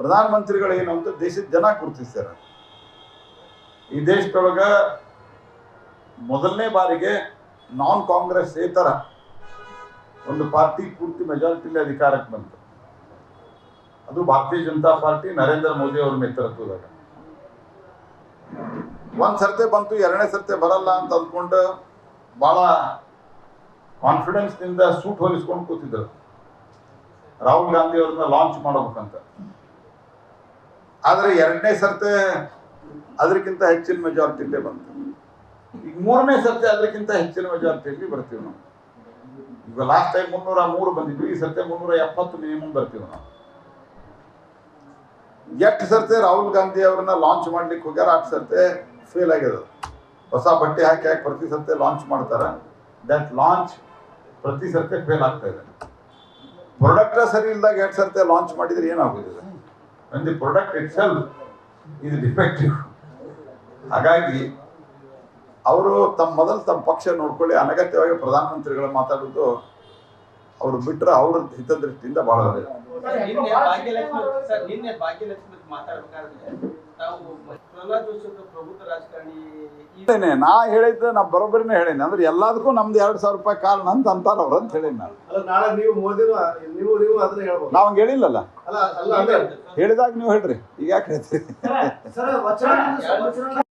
ಪ್ರಧಾನಮಂತ್ರಿಗಳು ಏನು ಅಂತ ದೇಶದ ಜನ ಗುರುತಿಸ್ತಾರ. ಈ ದೇಶದೊಳಗ ಮೊದಲನೇ ಬಾರಿಗೆ ನಾನ್ ಕಾಂಗ್ರೆಸ್ ಏತರ ಒಂದು ಪಾರ್ಟಿ ಪೂರ್ತಿ ಮೆಜಾರಿಟಿಲಿ ಅಧಿಕಾರಕ್ಕೆ ಬಂತು. ಅದು ಭಾರತೀಯ ಜನತಾ ಪಾರ್ಟಿ, ನರೇಂದ್ರ ಮೋದಿ ಅವ್ರ ನೇತೃತ್ವದಾಗ. ಒಂದ್ ಸರ್ತೆ ಬಂತು, ಎರಡನೇ ಸರ್ತೆ ಬರಲ್ಲ ಅಂತ ಅಂದ್ಕೊಂಡು ಬಹಳ ಕಾನ್ಫಿಡೆನ್ಸ್ನಿಂದ ಸೂಟ್ ಹೊಲಿಸ್ಕೊಂಡು ಕೂತಿದ್ರು. ರಾಹುಲ್ ಗಾಂಧಿ ಅವ್ರನ್ನ ಲಾಂಚ್ ಮಾಡ್ಬೇಕಂತ. ಆದ್ರೆ ಎರಡನೇ ಸರ್ತೆ ಅದಕ್ಕಿಂತ ಹೆಚ್ಚಿನ ಮೆಜಾರಿಟಿಲೇ ಬಂತು. ಈಗ ಮೂರನೇ ಸರ್ತೆ ಅದಕ್ಕಿಂತ ಹೆಚ್ಚಿನ ಮೆಜಾರಿಟಿಯಲ್ಲಿ ಬರ್ತೀವಿ ನಾವು. ಈಗ ಲಾಸ್ಟ್ ಟೈಮ್ ಮುನ್ನೂರ ಮೂರು ಬಂದಿದ್ವಿ, ಈ ಸರ್ತೆ ಮುನ್ನೂರ ಎಪ್ಪತ್ತು ಮಿನಿಮಮ್ ಬರ್ತೀವಿ ನಾವು. ಎಷ್ಟು ಸರ್ತೆ ರಾಹುಲ್ ಗಾಂಧಿ ಅವ್ರನ್ನ ಲಾಂಚ್ ಮಾಡ್ಲಿಕ್ಕೆ ಹೋಗ್ಯಾರ ಅಷ್ಟು ಸರ್ತೆ ಫೇಲ್ ಆಗ್ಯದ. ಹೊಸ ಬಟ್ಟೆ ಹಾಕಿ ಹಾಕಿ ಪ್ರತಿ ಸರ್ತೆ ಲಾಂಚ್ ಮಾಡ್ತಾರ. ದಟ್ ಲಾಂಚ್ ಪ್ರತಿ ಸರ್ತೆ ಫೇಲ್ ಆಗ್ತಾ ಇದೆ. ಪ್ರಾಡಕ್ಟ್ ಸರಿ ಇಲ್ದಾಗ ಎರಡು ಸರ್ತೆ ಲಾಂಚ್ ಮಾಡಿದ್ರೆ ಏನಾಗೋದಿದೆ when the product itself is defective ಹಾಗಾಗಿ ಅವರು ತಮ್ಮ ಮೊದಲು ತಮ್ಮ ಪಕ್ಷ ನೋಡ್ಕೊಳ್ಳಿ ಅನಗತ್ಯವಾಗಿ ಪ್ರಧಾನಮಂತ್ರಿಗಳು ಮಾತಾಡೋದು ಅವರು ಬಿಟ್ಟರೆ ಅವ್ರ ಹಿತದೃಷ್ಟಿಯಿಂದ ಬಹಳ ಹೇಳಿದ್ದೇನೆ ನಾ ಹೇಳಿದ್ದು ನಾ ಬರೋಬ್ಬರಿನೇ ಹೇಳೇನಿ ಅಂದ್ರೆ ಎಲ್ಲದಕ್ಕೂ ನಮ್ದು ಎರಡು ಸಾವಿರ ರೂಪಾಯಿ ಕಾರಣ ಅಂತ ಅಂತಾರ ಅವ್ರು ಅಂತ ಹೇಳೀನಿ ನಾನು. ಅಲ್ಲ ನಾಳೆ ನೀವು ಮೋದಿನು ನೀವು ನೀವು ಅದನ್ನ ಹೇಳ್ಬೋದು. ನಾವ್ ಹಂಗೆ ಹೇಳಿಲ್ಲಲ್ಲ. ಹೇಳಿದಾಗ ನೀವು ಹೇಳ್ರಿ. ಈಗ ಯಾಕೆ ಹೇಳ್ತೀರಿ?